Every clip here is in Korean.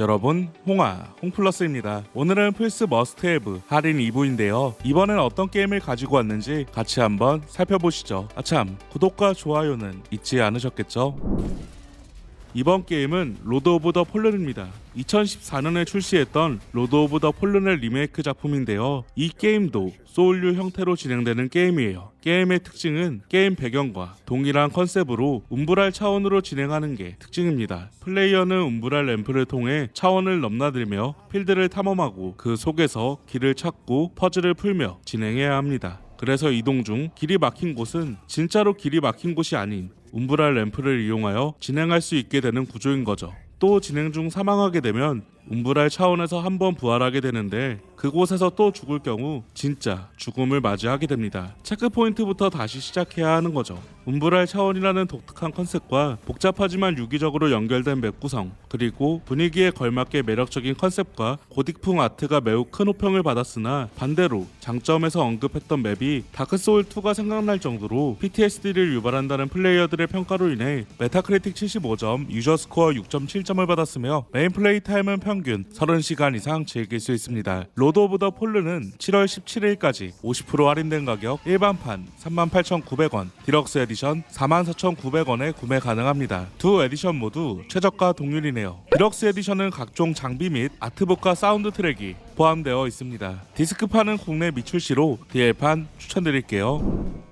여러분 홍아 홍플러스입니다. 오늘은 플스 머스트헤브 할인 2부인데요. 이번엔 어떤 게임을 가지고 왔는지 같이 한번 살펴보시죠. 아참 구독과 좋아요는 잊지 않으셨겠죠? 이번 게임은 로드 오브 더 폴른입니다. 2014년에 출시했던 로드 오브 더 폴른의 리메이크 작품인데요. 이 게임도 소울류 형태로 진행되는 게임이에요. 게임의 특징은 게임 배경과 동일한 컨셉으로 움브랄 차원으로 진행하는 게 특징입니다. 플레이어는 움브랄 램프를 통해 차원을 넘나들며 필드를 탐험하고 그 속에서 길을 찾고 퍼즐을 풀며 진행해야 합니다. 그래서 이동 중 길이 막힌 곳은 진짜로 길이 막힌 곳이 아닌 움브랄 램프를 이용하여 진행할 수 있게 되는 구조인 거죠. 또 진행 중 사망하게 되면 움브랄 차원에서 한 번 부활하게 되는데 그곳에서 또 죽을 경우 진짜 죽음을 맞이하게 됩니다. 체크 포인트부터 다시 시작해야 하는 거죠. 움브랄 차원이라는 독특한 컨셉과 복잡하지만 유기적으로 연결된 맵 구성 그리고 분위기에 걸맞게 매력적인 컨셉과 고딕풍 아트가 매우 큰 호평을 받았으나 반대로 장점에서 언급했던 맵이 다크소울2가 생각날 정도로 PTSD를 유발한다는 플레이어들의 평가로 인해 메타크리틱 75점, 유저 스코어 6.7점을 받았으며 메인 플레이 타임은 평균 30시간 이상 즐길 수 있습니다. 로드 오브 더 폴르는 7월 17일까지 50% 할인된 가격 일반판 38,900원, 디럭스 에디션 44,900원에 구매 가능합니다. 두 에디션 모두 최저가 동률이네요. 디럭스 에디션은 각종 장비 및 아트북과 사운드 트랙이 포함되어 있습니다. 디스크판은 국내 미출시로 DL판 추천드릴게요.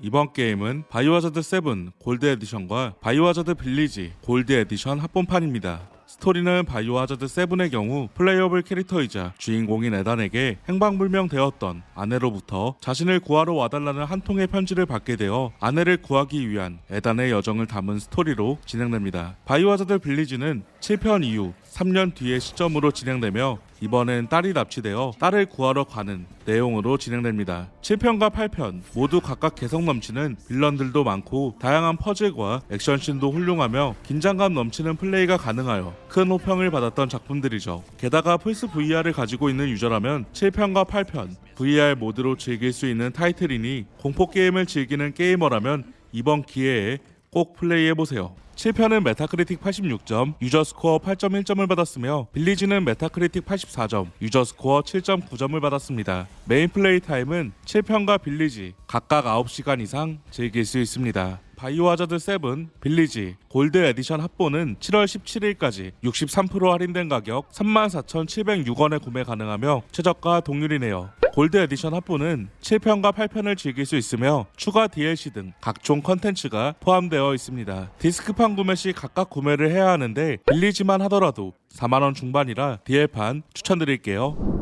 이번 게임은 바이오하자드 7 골드 에디션과 바이오하자드 빌리지 골드 에디션 합본판입니다. 스토리는 바이오하자드 7의 경우 플레이어블 캐릭터이자 주인공인 에단에게 행방불명되었던 아내로부터 자신을 구하러 와달라는 한 통의 편지를 받게 되어 아내를 구하기 위한 에단의 여정을 담은 스토리로 진행됩니다. 바이오하자드 빌리지는 7편 이후 3년 뒤의 시점으로 진행되며 이번엔 딸이 납치되어 딸을 구하러 가는 내용으로 진행됩니다. 7편과 8편 모두 각각 개성 넘치는 빌런들도 많고 다양한 퍼즐과 액션씬도 훌륭하며 긴장감 넘치는 플레이가 가능하여 큰 호평을 받았던 작품들이죠. 게다가 플스 VR을 가지고 있는 유저라면 7편과 8편 VR 모드로 즐길 수 있는 타이틀이니 공포 게임을 즐기는 게이머라면 이번 기회에 꼭 플레이해보세요. 7편은 메타크리틱 86점, 유저 스코어 8.1점을 받았으며 빌리지는 메타크리틱 84점, 유저 스코어 7.9점을 받았습니다. 메인 플레이 타임은 7편과 빌리지 각각 9시간 이상 즐길 수 있습니다. 바이오하자드 7, 빌리지, 골드 에디션 합본은 7월 17일까지 63% 할인된 가격 34,706원에 구매 가능하며 최저가 동률이네요. 골드 에디션 합본은 7편과 8편을 즐길 수 있으며 추가 DLC 등 각종 컨텐츠가 포함되어 있습니다. 디스크판 구매 시 각각 구매를 해야 하는데 빌리지만 하더라도 4만원 중반이라 DL판 추천드릴게요.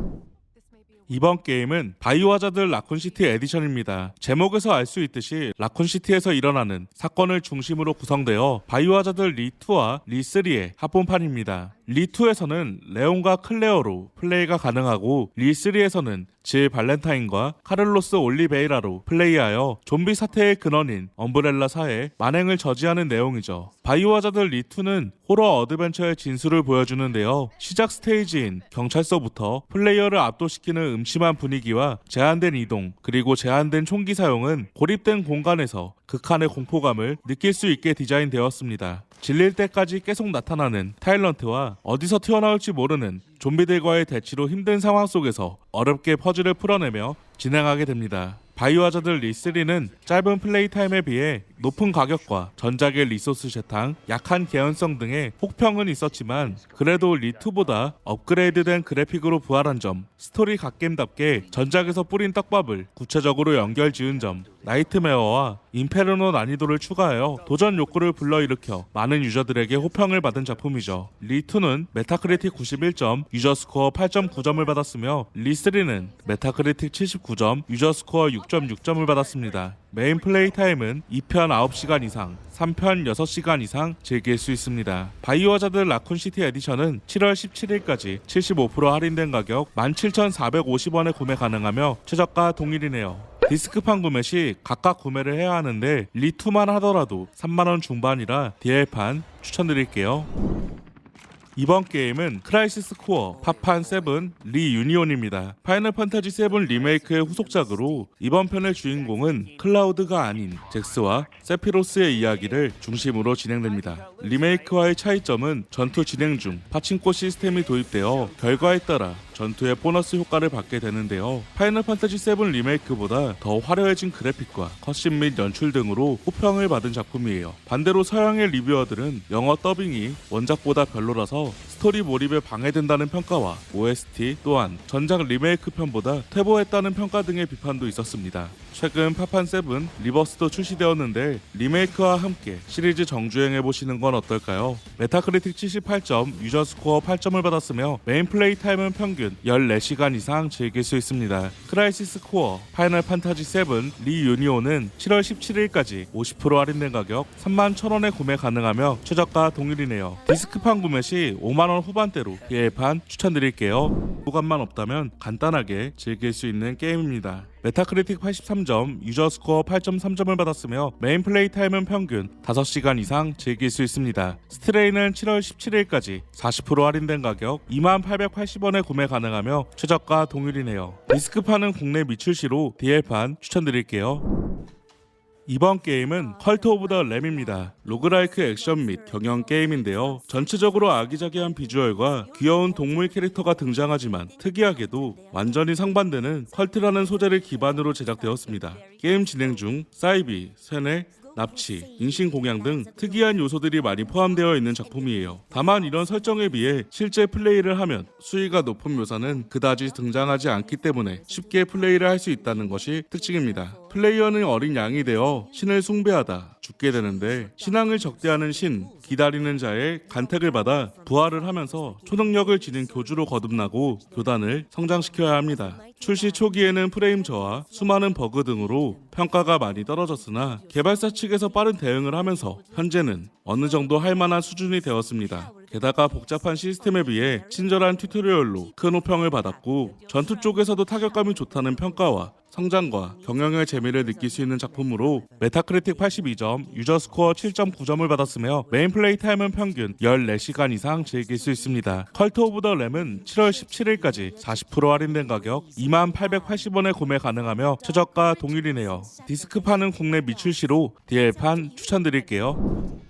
이번 게임은 바이오하자드 라쿤시티 에디션입니다. 제목에서 알 수 있듯이 라쿤시티에서 일어나는 사건을 중심으로 구성되어 바이오하자드 리2와 리3의 합본판입니다. 리2에서는 레온과 클레어로 플레이가 가능하고 리3에서는 질 발렌타인과 카를로스 올리베이라로 플레이하여 좀비 사태의 근원인 엄브렐라사의 만행을 저지하는 내용이죠. 바이오하자드 리2는 호러 어드벤처의 진수를 보여주는데요. 시작 스테이지인 경찰서부터 플레이어를 압도시키는 음침한 분위기와 제한된 이동 그리고 제한된 총기 사용은 고립된 공간에서 극한의 공포감을 느낄 수 있게 디자인되었습니다. 질릴 때까지 계속 나타나는 타일런트와 어디서 튀어나올지 모르는 좀비들과의 대치로 힘든 상황 속에서 어렵게 퍼즐을 풀어내며 진행하게 됩니다. 바이오하자드 리3는 짧은 플레이 타임에 비해 높은 가격과 전작의 리소스 재탕, 약한 개연성 등의 혹평은 있었지만 그래도 리2보다 업그레이드된 그래픽으로 부활한 점, 스토리 갓겜답게 전작에서 뿌린 떡밥을 구체적으로 연결 지은 점, 나이트메어와 인페르노 난이도를 추가하여 도전 욕구를 불러일으켜 많은 유저들에게 호평을 받은 작품이죠. 리2는 메타크리틱 91점, 유저 스코어 8.9점을 받았으며 리3는 메타크리틱 79점, 유저 스코어 6.6점을 받았습니다. 메인 플레이 타임은 2편 9시간 이상, 3편 6시간 이상 즐길 수 있습니다. 바이오하자드 라쿤시티 에디션은 7월 17일까지 75% 할인된 가격 17,450원에 구매 가능하며 최저가 동일이네요. 디스크판 구매 시 각각 구매를 해야 하는데 리2만 하더라도 3만원 중반이라 DL판 추천드릴게요. 이번 게임은 크라이시스 코어 파판 7 리유니온입니다. 파이널 판타지 7 리메이크의 후속작으로 이번 편의 주인공은 클라우드가 아닌 잭스와 세피로스의 이야기를 중심으로 진행됩니다. 리메이크와의 차이점은 전투 진행 중 파친코 시스템이 도입되어 결과에 따라 전투의 보너스 효과를 받게 되는데요. 파이널 판타지 7 리메이크보다 더 화려해진 그래픽과 컷신 및 연출 등으로 호평을 받은 작품이에요. 반대로 서양의 리뷰어들은 영어 더빙이 원작보다 별로라서 스토리 몰입에 방해된다는 평가와 OST 또한 전작 리메이크 편보다 퇴보했다는 평가 등의 비판도 있었습니다. 최근 파판 7 리버스도 출시되었는데 리메이크와 함께 시리즈 정주행해 보시는 건 어떨까요? 메타크리틱 78점, 유저 스코어 8점을 받았으며 메인 플레이 타임은 평균 14시간 이상 즐길 수 있습니다. 크라이시스 코어, 파이널 판타지 7 리유니온은 7월 17일까지 50% 할인된 가격 31,000원에 구매 가능하며 최저가 동일이네요. 디스크판 구매 시 5만원 후반대로 예판 추천드릴게요. 보관만 없다면 간단하게 즐길 수 있는 게임입니다. 메타크리틱 83점, 유저 스코어 8.3점을 받았으며 메인 플레이 타임은 평균 5시간 이상 즐길 수 있습니다. 스트레이는 7월 17일까지 40% 할인된 가격 2880원에 구매 가능하며 최저가 동일이네요. 디스크판은 국내 미출시로 DL판 추천드릴게요. 이번 게임은 컬트 오브 더 램입니다. 로그라이크 액션 및 경영 게임인데요. 전체적으로 아기자기한 비주얼과 귀여운 동물 캐릭터가 등장하지만 특이하게도 완전히 상반되는 컬트라는 소재를 기반으로 제작되었습니다. 게임 진행 중 사이비, 세뇌, 납치, 인신 공양 등 특이한 요소들이 많이 포함되어 있는 작품이에요. 다만 이런 설정에 비해 실제 플레이를 하면 수위가 높은 묘사는 그다지 등장하지 않기 때문에 쉽게 플레이를 할 수 있다는 것이 특징입니다. 플레이어는 어린 양이 되어 신을 숭배하다 죽게 되는데 신앙을 적대하는 신, 기다리는 자의 간택을 받아 부활을 하면서 초능력을 지닌 교주로 거듭나고 교단을 성장시켜야 합니다. 출시 초기에는 프레임 저하, 수많은 버그 등으로 평가가 많이 떨어졌으나 개발사 측에서 빠른 대응을 하면서 현재는 어느 정도 할 만한 수준이 되었습니다. 게다가 복잡한 시스템에 비해 친절한 튜토리얼로 큰 호평을 받았고 전투 쪽에서도 타격감이 좋다는 평가와 성장과 경영의 재미를 느낄 수 있는 작품으로 메타크리틱 82점, 유저 스코어 7.9점을 받았으며 메인 플레이 타임은 평균 14시간 이상 즐길 수 있습니다. 컬트 오브 더 램은 7월 17일까지 40% 할인된 가격 2880원에 구매 가능하며 최저가 동일이네요. 디스크판은 국내 미출시로 DL판 추천드릴게요.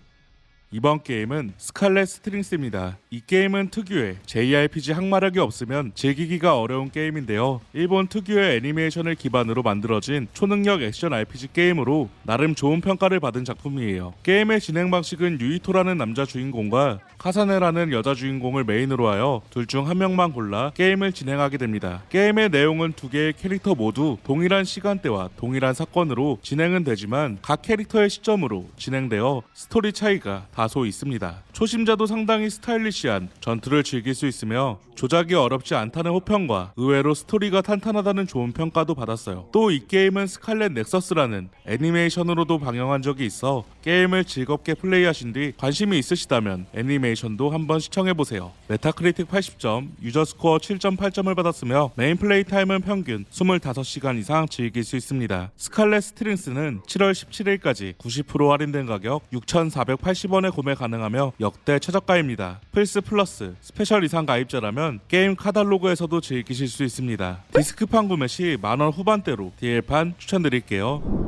이번 게임은 스칼렛 스트링스입니다. 이 게임은 특유의 JRPG 항마력이 없으면 즐기기가 어려운 게임인데요. 일본 특유의 애니메이션을 기반으로 만들어진 초능력 액션 RPG 게임으로 나름 좋은 평가를 받은 작품이에요. 게임의 진행 방식은 유이토라는 남자 주인공과 카사네라는 여자 주인공을 메인으로 하여 둘 중 한 명만 골라 게임을 진행하게 됩니다. 게임의 내용은 두 개의 캐릭터 모두 동일한 시간대와 동일한 사건으로 진행은 되지만 각 캐릭터의 시점으로 진행되어 스토리 차이가 다소 있습니다. 초심자도 상당히 스타일리시한 전투를 즐길 수 있으며 조작이 어렵지 않다는 호평과 의외로 스토리가 탄탄하다는 좋은 평가도 받았어요. 또 이 게임은 스칼렛 넥서스라는 애니메이션으로도 방영한 적이 있어 게임을 즐겁게 플레이하신 뒤 관심이 있으시다면 애니메이션도 한번 시청해보세요. 메타크리틱 80점, 유저 스코어 7.8점을 받았으며 메인 플레이 타임은 평균 25시간 이상 즐길 수 있습니다. 스칼렛 스트링스는 7월 17일까지 90% 할인된 가격 6,480원에 구매 가능하며 역대 최저가입니다. 플스 플러스 스페셜 이상 가입자라면 게임 카탈로그에서도 즐기실 수 있습니다. 디스크판 구매 시 만 원 후반대로 DL판 추천드릴게요.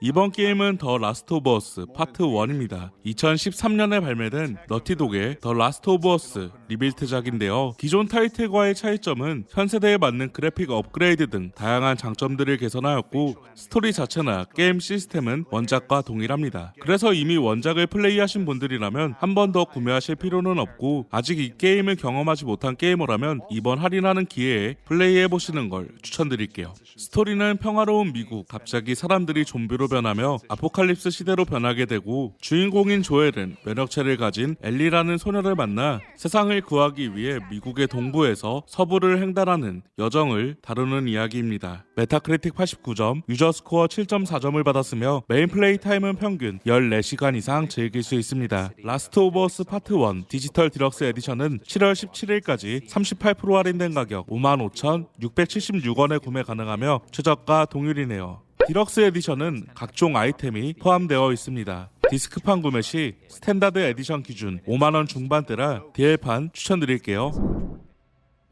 이번 게임은 더 라스트 오브 어스 파트 1입니다. 2013년에 발매된 너티독의 더 라스트 오브 어스 리빌트작인데요. 기존 타이틀과의 차이점은 현 세대에 맞는 그래픽 업그레이드 등 다양한 장점들을 개선하였고 스토리 자체나 게임 시스템은 원작과 동일합니다. 그래서 이미 원작을 플레이하신 분들이라면 한 번 더 구매하실 필요는 없고 아직 이 게임을 경험하지 못한 게이머라면 이번 할인하는 기회에 플레이해보시는 걸 추천드릴게요. 스토리는 평화로운 미국 갑자기 사람들이 좀비로 변하며 아포칼립스 시대로 변하게 되고 주인공인 조엘은 면역체를 가진 엘리라는 소녀를 만나 세상을 구하기 위해 미국의 동부에서 서부를 횡단하는 여정을 다루는 이야기입니다. 메타크리틱 89점, 유저 스코어 7.4점을 받았으며 메인 플레이 타임은 평균 14시간 이상 즐길 수 있습니다. 라스트 오브 어스 파트 1 디지털 디럭스 에디션은 7월 17일까지 38% 할인된 가격 55,676원에 구매 가능하며 최저가 동일이네요. 디럭스 에디션은 각종 아이템이 포함되어 있습니다. 디스크판 구매 시 스탠다드 에디션 기준 5만원 중반대라 DL판 추천드릴게요.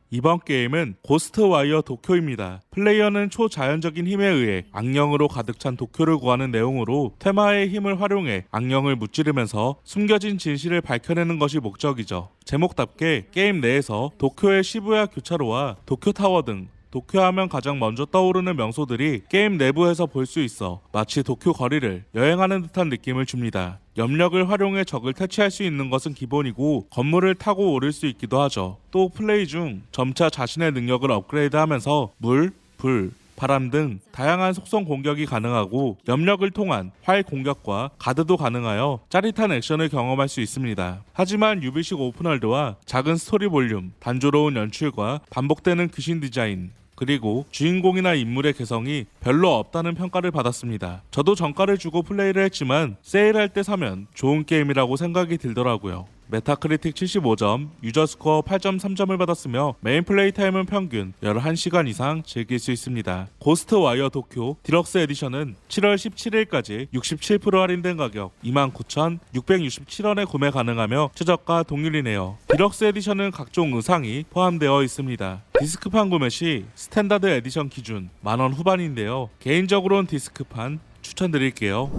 이번 게임은 고스트 와이어 도쿄입니다. 플레이어는 초자연적인 힘에 의해 악령으로 가득 찬 도쿄를 구하는 내용으로 테마의 힘을 활용해 악령을 무찌르면서 숨겨진 진실을 밝혀내는 것이 목적이죠. 제목답게 게임 내에서 도쿄의 시부야 교차로와 도쿄타워 등 도쿄하면 가장 먼저 떠오르는 명소들이 게임 내부에서 볼 수 있어 마치 도쿄 거리를 여행하는 듯한 느낌을 줍니다. 염력을 활용해 적을 퇴치할 수 있는 것은 기본이고 건물을 타고 오를 수 있기도 하죠. 또 플레이 중 점차 자신의 능력을 업그레이드하면서 물, 불, 바람 등 다양한 속성 공격이 가능하고 염력을 통한 활 공격과 가드도 가능하여 짜릿한 액션을 경험할 수 있습니다. 하지만 유비식 오픈월드와 작은 스토리 볼륨, 단조로운 연출과 반복되는 귀신 디자인, 그리고 주인공이나 인물의 개성이 별로 없다는 평가를 받았습니다. 저도 정가를 주고 플레이를 했지만 세일할 때 사면 좋은 게임이라고 생각이 들더라고요. 메타크리틱 75점, 유저 스코어 8.3점을 받았으며 메인 플레이 타임은 평균 11시간 이상 즐길 수 있습니다. 고스트 와이어 도쿄 디럭스 에디션은 7월 17일까지 67% 할인된 가격 29,667원에 구매 가능하며 최저가 동일이네요. 디럭스 에디션은 각종 의상이 포함되어 있습니다. 디스크판 구매 시 스탠다드 에디션 기준 만원 후반인데요. 개인적으로는 디스크판 추천드릴게요.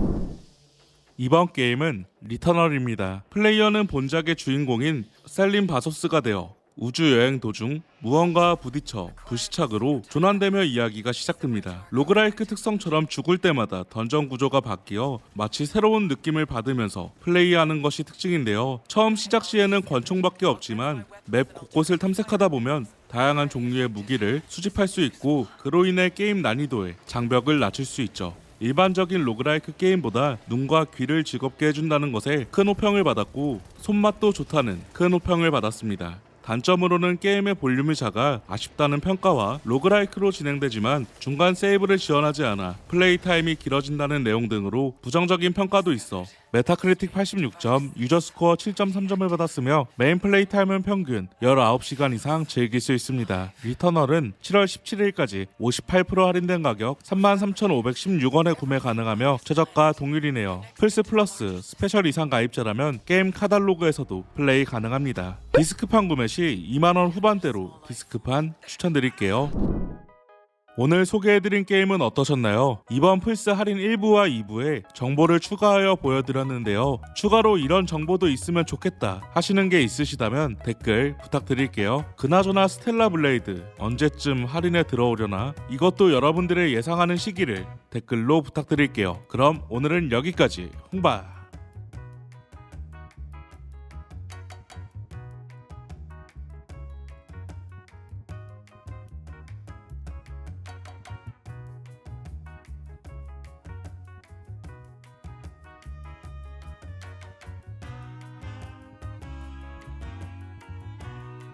이번 게임은 리터널입니다. 플레이어는 본작의 주인공인 셀린 바소스가 되어 우주 여행 도중 무언가와 부딪혀 불시착으로 조난되며 이야기가 시작됩니다. 로그라이크 특성처럼 죽을 때마다 던전 구조가 바뀌어 마치 새로운 느낌을 받으면서 플레이하는 것이 특징인데요. 처음 시작 시에는 권총밖에 없지만 맵 곳곳을 탐색하다 보면 다양한 종류의 무기를 수집할 수 있고 그로 인해 게임 난이도의 장벽을 낮출 수 있죠. 일반적인 로그라이크 게임보다 눈과 귀를 즐겁게 해준다는 것에 큰 호평을 받았고 손맛도 좋다는 큰 호평을 받았습니다. 단점으로는 게임의 볼륨이 작아 아쉽다는 평가와 로그라이크로 진행되지만 중간 세이브를 지원하지 않아 플레이 타임이 길어진다는 내용 등으로 부정적인 평가도 있어 메타크리틱 86점, 유저 스코어 7.3점을 받았으며 메인 플레이 타임은 평균 19시간 이상 즐길 수 있습니다. 리터널은 7월 17일까지 58% 할인된 가격 33,516원에 구매 가능하며 최저가 동일이네요. 플스 플러스 스페셜 이상 가입자라면 게임 카달로그에서도 플레이 가능합니다. 디스크판 구매 시 2만원 후반대로 디스크판 추천드릴게요. 오늘 소개해드린 게임은 어떠셨나요? 이번 플스 할인 1부와 2부에 정보를 추가하여 보여드렸는데요. 추가로 이런 정보도 있으면 좋겠다 하시는 게 있으시다면 댓글 부탁드릴게요. 그나저나 스텔라 블레이드 언제쯤 할인에 들어오려나? 이것도 여러분들의 예상하는 시기를 댓글로 부탁드릴게요. 그럼 오늘은 여기까지 홍바